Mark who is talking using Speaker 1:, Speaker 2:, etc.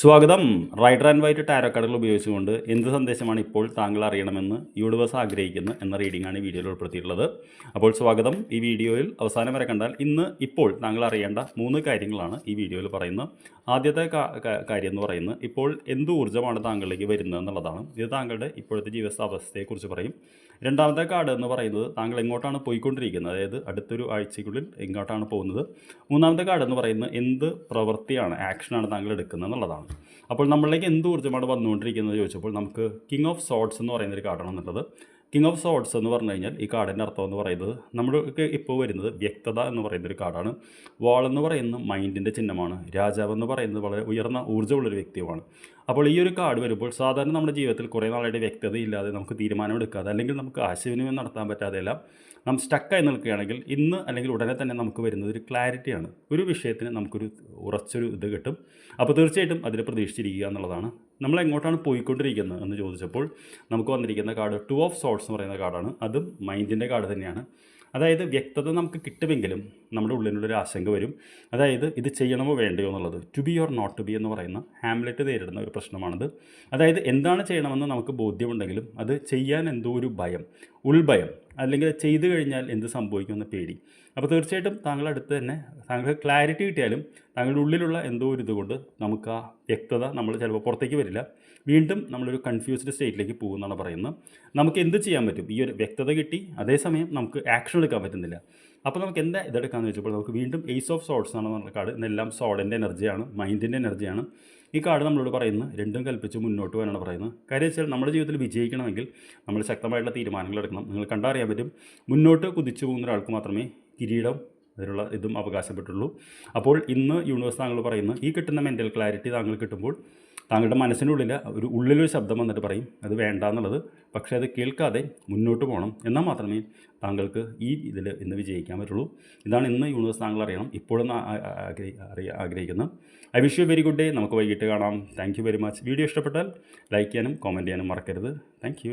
Speaker 1: സ്വാഗതം. Rider and white tarot കാർഡുകൾ ഉപയോഗിച്ചുകൊണ്ട് എന്ത് സന്ദേശമാണ് ഇപ്പോൾ താങ്കൾ അറിയണമെന്ന് യൂണിവേഴ്സ് ആഗ്രഹിക്കുന്നു എന്ന റീഡിംഗാണ് ഈ വീഡിയോയിൽ ഉൾപ്പെടുത്തിയിട്ടുള്ളത്. അപ്പോൾ സ്വാഗതം. ഈ വീഡിയോയിൽ അവസാനം വരെ കണ്ടാൽ ഇന്ന് ഇപ്പോൾ താങ്കൾ അറിയേണ്ട മൂന്ന് കാര്യങ്ങളാണ് ഈ വീഡിയോയിൽ പറയുന്നത്. ആദ്യത്തെ കാര്യം എന്ന് പറയുന്നത് ഇപ്പോൾ എന്ത് ഊർജമാണ് താങ്കളിലേക്ക് വരുന്നത് എന്നുള്ളതാണ്. ഇത് താങ്കളുടെ ഇപ്പോഴത്തെ ജീവിതാവസ്ഥയെക്കുറിച്ച് പറയും. രണ്ടാമത്തെ കാർഡ് എന്ന് പറയുന്നത് താങ്കൾ എങ്ങോട്ടാണ് പോയിക്കൊണ്ടിരിക്കുന്നത്? അതായത് അടുത്തൊരു ആഴ്ചയ്ക്കുള്ളിൽ എങ്ങോട്ടാണ് പോകുന്നത്? മൂന്നാമത്തെ കാർഡ് എന്ന് പറയുന്നത് എന്ത് പ്രവൃത്തിയാണ് ആക്ഷനാണ് താങ്കൾ എടുക്കുന്നത് എന്നുള്ളതാണ്. അപ്പോൾ നമ്മളിലേക്ക് എന്ത് ഊർജമാണ് വന്നുകൊണ്ടിരിക്കുന്നത് ചോദിച്ചപ്പോൾ നമുക്ക് കിങ് ഓഫ് സോട്ട്സ് എന്ന് പറയുന്നൊരു കാർഡാണ് എന്നുള്ളത് കിങ് ഓഫ് സോട്ട്സ് എന്ന് പറഞ്ഞു കഴിഞ്ഞാൽ ഈ കാർഡിന്റെ അർത്ഥം എന്ന് പറയുന്നത് നമ്മൾക്ക് ഇപ്പോൾ വരുന്നത് വ്യക്തത എന്ന് പറയുന്ന ഒരു കാർഡാണ്. വാൾ എന്ന് പറയുന്നത് മൈൻഡിന്റെ ചിഹ്നമാണ്. രാജാവ് എന്ന് പറയുന്നത് വളരെ ഉയർന്ന ഊർജമുള്ളൊരു വ്യക്തിയുമാണ്. അപ്പോൾ ഈ ഒരു കാർഡ് വരുമ്പോൾ സാധാരണ നമ്മുടെ ജീവിതത്തിൽ കുറേ നാളായിട്ട് വ്യക്തതയില്ലാതെ നമുക്ക് തീരുമാനമെടുക്കാതെ അല്ലെങ്കിൽ നമുക്ക് ആശയവിനിമയം നടത്താൻ പറ്റാതെ എല്ലാം നാം സ്റ്റക്കായി നിൽക്കുകയാണെങ്കിൽ ഇന്ന് അല്ലെങ്കിൽ ഉടനെ തന്നെ നമുക്ക് വരുന്നത് ഒരു ക്ലാരിറ്റിയാണ് ഒരു വിഷയത്തിന് നമുക്കൊരു ഉറച്ചൊരു ഇത് കിട്ടും. അപ്പോൾ തീർച്ചയായിട്ടും അതിൽ പ്രതീക്ഷിച്ചിരിക്കുക എന്നുള്ളതാണ്. നമ്മൾ എങ്ങോട്ടാണ് പോയിക്കൊണ്ടിരിക്കുന്നത് എന്ന് ചോദിച്ചപ്പോൾ നമുക്ക് വന്നിരിക്കുന്ന കാർഡ് ടു ഓഫ് സോട്ട്സ് എന്ന് പറയുന്ന കാർഡാണ് അതും മൈൻഡിന്റെ കാർഡ് തന്നെയാണ്. അതായത് വ്യക്തത നമുക്ക് കിട്ടുമെങ്കിലും നമ്മുടെ ഉള്ളിലുള്ളൊരു ആശങ്ക വരും. അതായത് ഇത് ചെയ്യണമോ വേണ്ടയോ എന്നുള്ളത്. To be or not to be എന്ന് പറയുന്ന ഹാംലെറ്റ് നേരിടുന്ന ഒരു പ്രശ്നമാണിത്. അതായത് എന്താണ് ചെയ്യണമെന്ന് നമുക്ക് ബോധ്യമുണ്ടെങ്കിലും അത് ചെയ്യാൻ എന്തോ ഒരു ഭയം ഉൾഭയം. അല്ലെങ്കിൽ ചെയ്തു കഴിഞ്ഞാൽ എന്ത് സംഭവിക്കുമെന്ന പേടി. അപ്പോൾ തീർച്ചയായിട്ടും താങ്കളുടെ അടുത്ത് തന്നെ താങ്കൾക്ക് ക്ലാരിറ്റി കിട്ടിയാലും താങ്കളുടെ ഉള്ളിലുള്ള എന്തോ ഒരു ഇതുകൊണ്ട് നമുക്ക് ആ വ്യക്തത നമ്മൾ ചിലപ്പോൾ പുറത്തേക്ക് വരില്ല. വീണ്ടും നമ്മളൊരു കൺഫ്യൂസ്ഡ് സ്റ്റേറ്റിലേക്ക് പോകുമെന്നാണ് പറയുന്നത്. നമുക്ക് എന്ത് ചെയ്യാൻ പറ്റും? ഈ ഒരു വ്യക്തത കിട്ടി അതേസമയം നമുക്ക് ആക്ഷൻ എടുക്കാൻ പറ്റുന്നില്ല. അപ്പോൾ നമുക്ക് എന്താ ഇതെടുക്കാമെന്ന് വെച്ചപ്പോൾ നമുക്ക് വീണ്ടും എയ്സ് ഓഫ് സോട്ട്സ് ആണ് പറഞ്ഞ കാർഡ് ഇതെല്ലാം സോഡിന്റെ എനർജിയാണ് മൈൻഡിന്റെ എനർജിയാണ് ഈ കാർഡ് നമ്മളോട് പറയുന്നത് രണ്ടും കൽപ്പിച്ച് മുന്നോട്ട് പോകാനാണ് പറയുന്നത്. കാര്യം വെച്ചാൽ നമ്മുടെ ജീവിതത്തിൽ വിജയിക്കണമെങ്കിൽ നമ്മൾ ശക്തമായിട്ടുള്ള തീരുമാനങ്ങൾ എടുക്കണം. നിങ്ങൾ കണ്ടറിയാൻ പറ്റും മുന്നോട്ട് കുതിച്ചു പോകുന്ന ഒരാൾക്ക് മാത്രമേ കിരീടം അതിനുള്ള ഇതും അവകാശപ്പെട്ടുള്ളൂ. അപ്പോൾ ഇന്ന് യൂണിവേഴ്സ് താങ്കൾ പറയുന്നത് ഈ കിട്ടുന്ന മെന്റൽ ക്ലാരിറ്റി താങ്കൾ കിട്ടുമ്പോൾ താങ്കളുടെ മനസ്സിനുള്ളിൽ ഒരു ഉള്ളിലൊരു ശബ്ദം വന്നിട്ട് പറയും അത് വേണ്ട എന്നുള്ളത് പക്ഷേ അത് കേൾക്കാതെ മുന്നോട്ട് പോകണം. എന്നാൽ മാത്രമേ താങ്കൾക്ക് ഈ ഇതിൽ ഇന്ന് വിജയിക്കാൻ പറ്റുള്ളൂ. ഇതാണ് ഇന്ന് യൂണിവേഴ്സ് താങ്കൾ അറിയണം. ഇപ്പോഴും ആ- ആ- ആഗ്രഹി- അറിയ- ആഗ്രഹിക്കുന്നത് I wish you very good day. നമുക്ക് വൈകിട്ട് കാണാം. Thank very much. വീഡിയോ ഇഷ്ടപ്പെട്ടാൽ ലൈക്ക് ചെയ്യാനും കോമന്റ് ചെയ്യാനും മറക്കരുത്. താങ്ക്